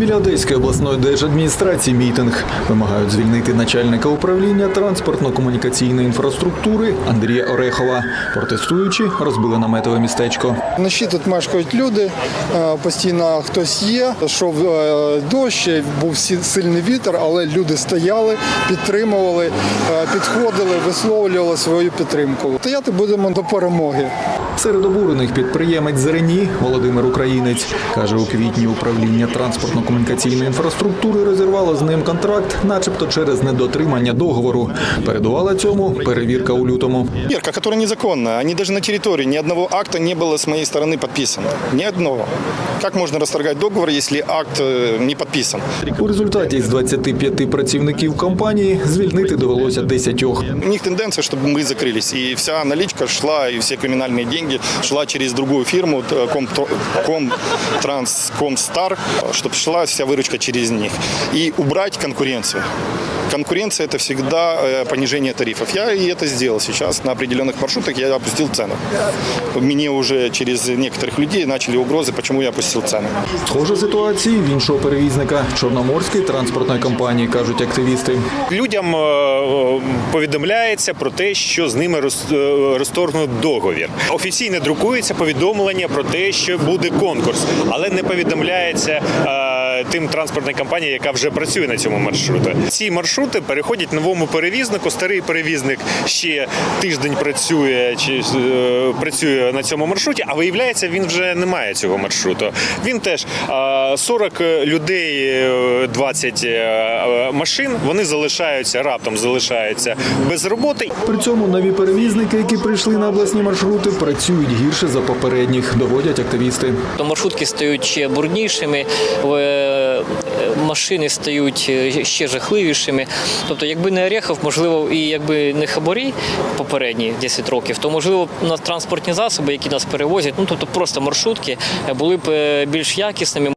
Біля Одеської обласної держадміністрації мітинг вимагають звільнити начальника управління транспортно-комунікаційної інфраструктури Андрія Орехова. Протестуючи, розбили наметове містечко. Вночі тут мешкають люди, е, постійно хтось є. Йшов е, дощ, був сі- сильний вітер, але люди стояли, підтримували, е, підходили, висловлювали свою підтримку. Стояти будемо до перемоги. Серед обурених підприємець Зерені Володимир Українець каже, у квітні управління транспортно-комунікаційної інфраструктури розірвало з ним контракт, начебто через недотримання договору. Передувала цьому перевірка у лютому. Мерка, которая незаконная. Они даже на территории ни одного акта не было с моей стороны подписано. Ни одного. Как можно расторгать договор, если акт э, не подписан? У результаті з 25 працівників компанії звільнити довелося 10. У них тенденция, чтобы мы закрылись. И вся наличка шла, и все криминальные деньги шла через другую фирму, т- Ком, Ком, Транс, Комстар, чтобы шла вся выручка через них. И убрать конкуренцию. Конкуренция – это всегда э, понижение тарифов. Я и это сделал сейчас. На определенных маршрутах я опустил цену. Мне уже через некоторых людей начали угрозы, почему я опустил цены. Схожа ситуація і в іншого перевізника Чорноморської транспортної компанії, кажуть активісти. Людям е, повідомляється про те, що з ними роз- е, розторгнуть договір. Офіційно друкується повідомлення про те, що буде конкурс, але не повідомляється. е, Тим транспортній компанії, яка вже працює на цьому маршруті. Ці маршрути переходять новому перевізнику. Старий перевізник ще тиждень працює чи е, працює на цьому маршруті, а виявляється, він вже не має цього маршруту. Він теж е, 40 людей, е, 20 е, машин. Вони залишаються раптом залишаються без роботи. При цьому нові перевізники, які прийшли на обласні маршрути, працюють гірше за попередніх, доводять активісти. То маршрутки стають ще бурнішими, е, машини стають е, ще жахливішими. Тобто, якби не Орехов, можливо, і якби не хабарі попередні 10 років, то можливо на транспортні засоби, які нас перевозять, ну тобто просто маршрутки, е, були б е, більш якісними.